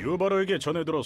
유바로에게 전해 들었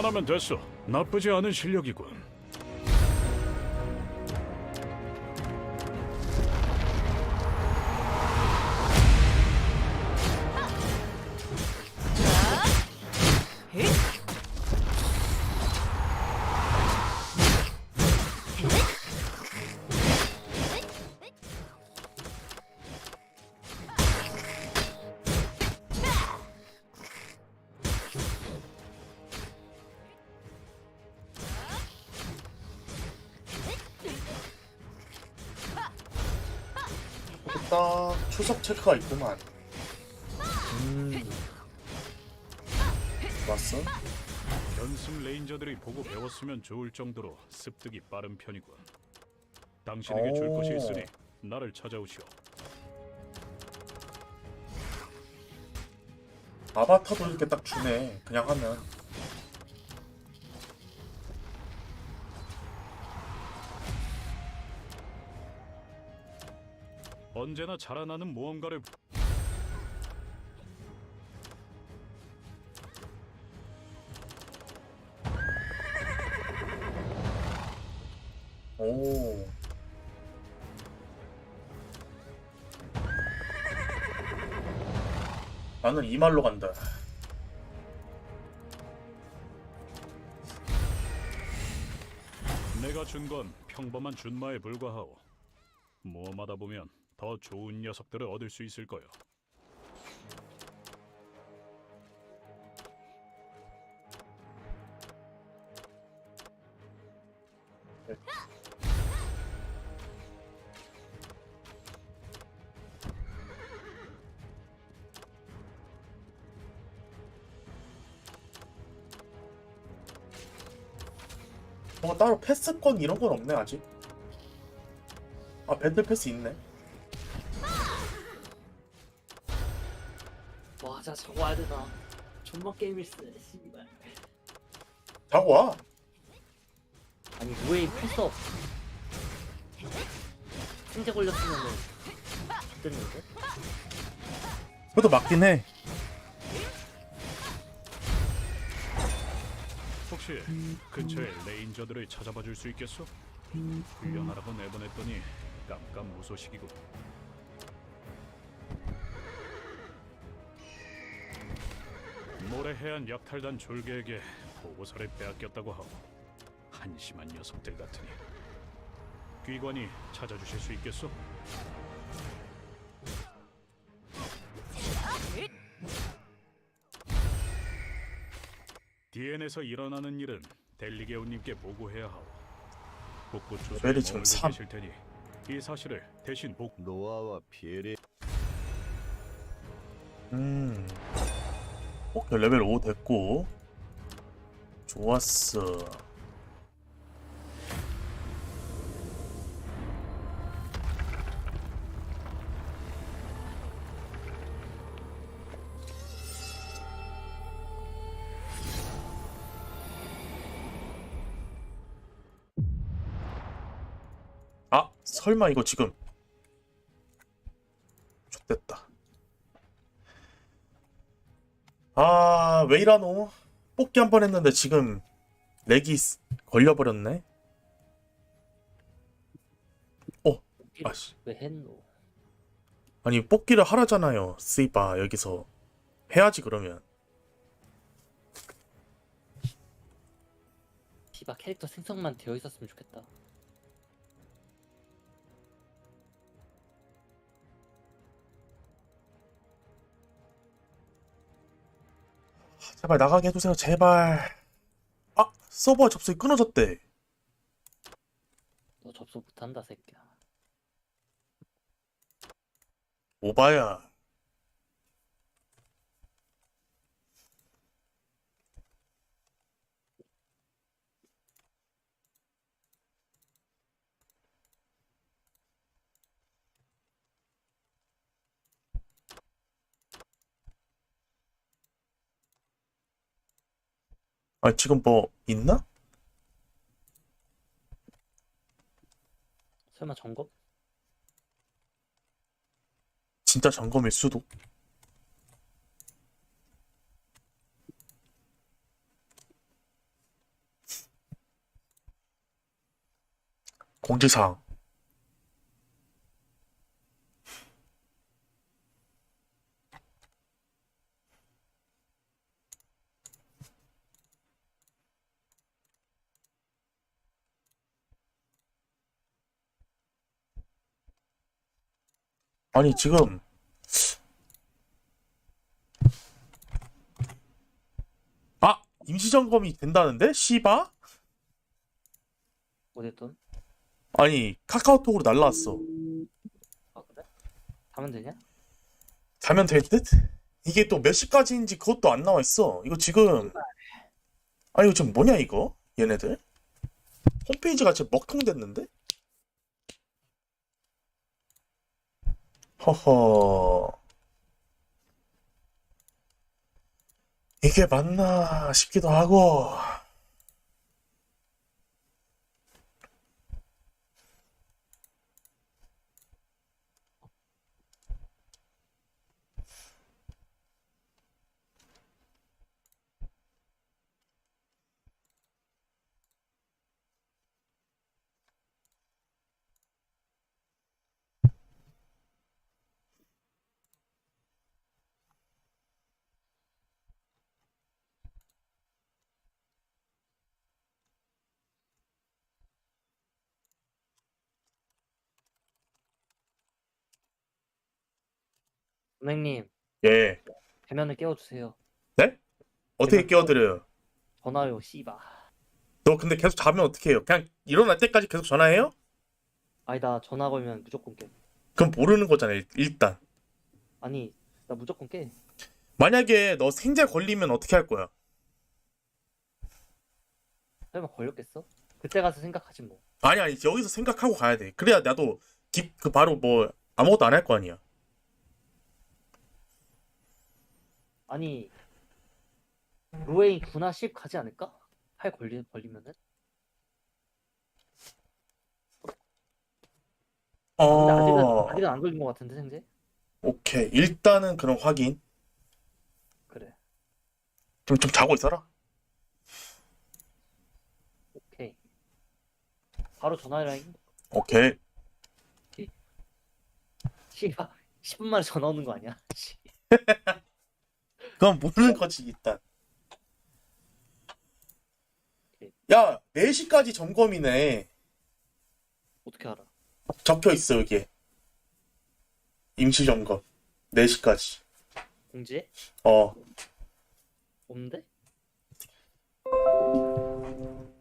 어. 이만하면 됐어. 나쁘지 않은 실력이군. 딱 추석 체크가 있구만. 음. 왔어? 연습 레인저들이 보고 배웠으면 좋을 정도로 습득이 빠른 편이군. 당신에게 줄 오. 것이 있으니 나를 찾아오시오. 아바타도 이렇게 딱 주네. 그냥 하면. 언제나 자라나는 무언가를 오. 나는 이 말로 간다. 내가 준 건 평범한 준마에 불과하오. 모험하다 보면 더 좋은 녀석들을 얻을 수 있을 거요. 뭔가 따로 패스권 이런 건 없네 아직. 아 밴드 패스 있네. 저거 해야 되나 게임을 쓰네 씨발 자고 와. 아니 우에인 패스업 생제 걸렸으면은 됐는데? 그것도 맞긴 해. 혹시 근처에 레인저들을 찾아봐 줄 수 있겠어? 훈련하라고 내보냈더니 깜깜 무소식이고 모래 해안 약탈단 졸개에게 보고서를 빼앗겼다고 하고 한심한 녀석들 같으니 귀관이 찾아주실 수 있겠어? DN에서 일어나는 일은 델리게오님께 보고해야 하오. 레벨이 지금 머물고 삼. 계실 테니 이 사실을 대신 복 노아와 비엘의 음. 오케이 레벨 5 됐고. 좋았어. 아, 설마 이거 지금 아, 왜 이러노? 뽑기 한 번 했는데 지금 렉이 쓰- 걸려버렸네? 어, 아씨. 왜 했노? 아니, 뽑기를 하라잖아요. 스이바, 여기서. 해야지, 그러면. 씨발 캐릭터 생성만 되어 있었으면 좋겠다 제발 나가게 해주세요. 제발. 아 서버 접속이 끊어졌대. 너 접속 못한다 새끼야. 오바야 아 지금 뭐 있나? 설마 점검? 진짜 점검일 수도 공지사항 아니 지금 아 임시점검이 된다는데? 씨바? 어쨌든. 아니 카카오톡으로 날라왔어 아 그래? 하면 되냐? 자면 될 듯? 이게 또 몇 시까지인지 그것도 안 나와 있어 이거 지금 아 이거 지금 뭐냐 이거 얘네들 홈페이지가 지금 먹통됐는데? 허허. 이게 맞나 싶기도 하고 선생님 예 대면을 깨워주세요. 어떻게 깨워드려요? 전화요 씨바. 너 근데 계속 자면 어떻게 해요? 그냥 일어날 때까지 계속 전화해요? 아니다 전화 걸면 무조건 깨. 그럼 모르는 거잖아 일- 일단 아니 나 무조건 깨. 만약에 너 생제 걸리면 어떻게 할 거야? 설마 걸렸겠어? 그때 가서 생각하지 뭐. 아니 아니 여기서 생각하고 가야 돼 그래야 나도 기, 그 바로 뭐 아무것도 안 할 거 아니야 아니 루웨이 9나 10 가지 않을까? 팔 걸리 걸리면은? 근데 아직은 어 아직은 안 걸린 것 같은데 생제? 오케이 일단은 그런 확인 그래. 좀, 좀 자고 있어라 오케이. 바로 전화해라. 오케이 씨바 10분 만에 전화 오는 거 아니야? 씨. 그건 모르는 거지 일단 야 4시까지 점검이네 어떻게 알아? 적혀 있어 여기에 임시 점검 4시까지 공지에? 어 없는데?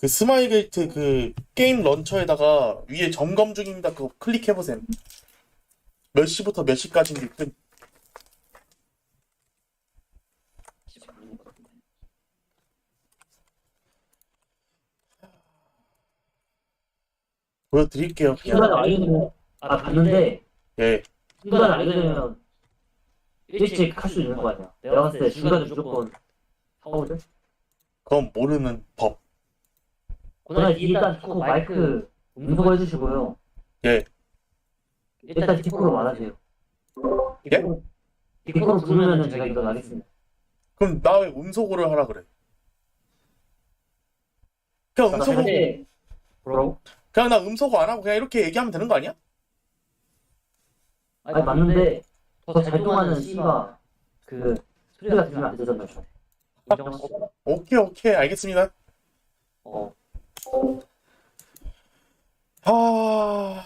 그 스마일 게이트 그 게임 런처에다가 위에 점검 중입니다. 그거 클릭해보셈. 몇 시부터 몇 시까지인지 끝. 씨발 모르는 것 같은데. 보여드릴게요. 그냥. 순간 알려주면 아 봤는데 예. 순간 알려주면 일찍 할 수 있는 거 아니야 내가 봤을 때 중간에 무조건 하거든 그건 모르는 법. 그날 일단 꼭 마이크 음소거 해주시고요 예. 일단 디코로 말하세요 예? 디코로 부르면은 제가 일어나겠습니다 그럼 나 왜 음소거를 하라 그래? 그냥 음소거, 근데 뭐라고? 그냥 나 음소거 안 하고 그냥 이렇게 얘기하면 되는 거 아니야? 아니 맞는데 더 잘 통하는 C가 그 소리가 들리면 안 되잖아요 인정하고. 오케이, 오케이. 알겠습니다. 어. 아.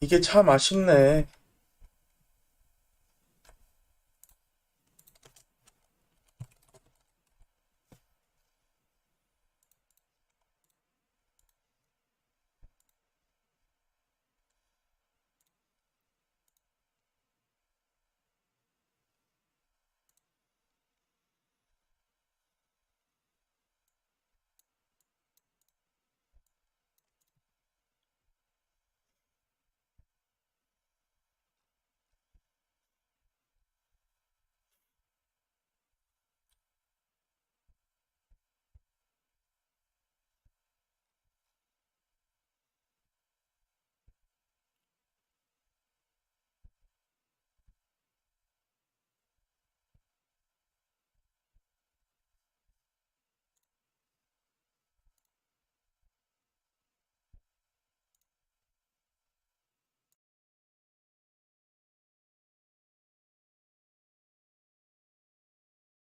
이게 참 아쉽네.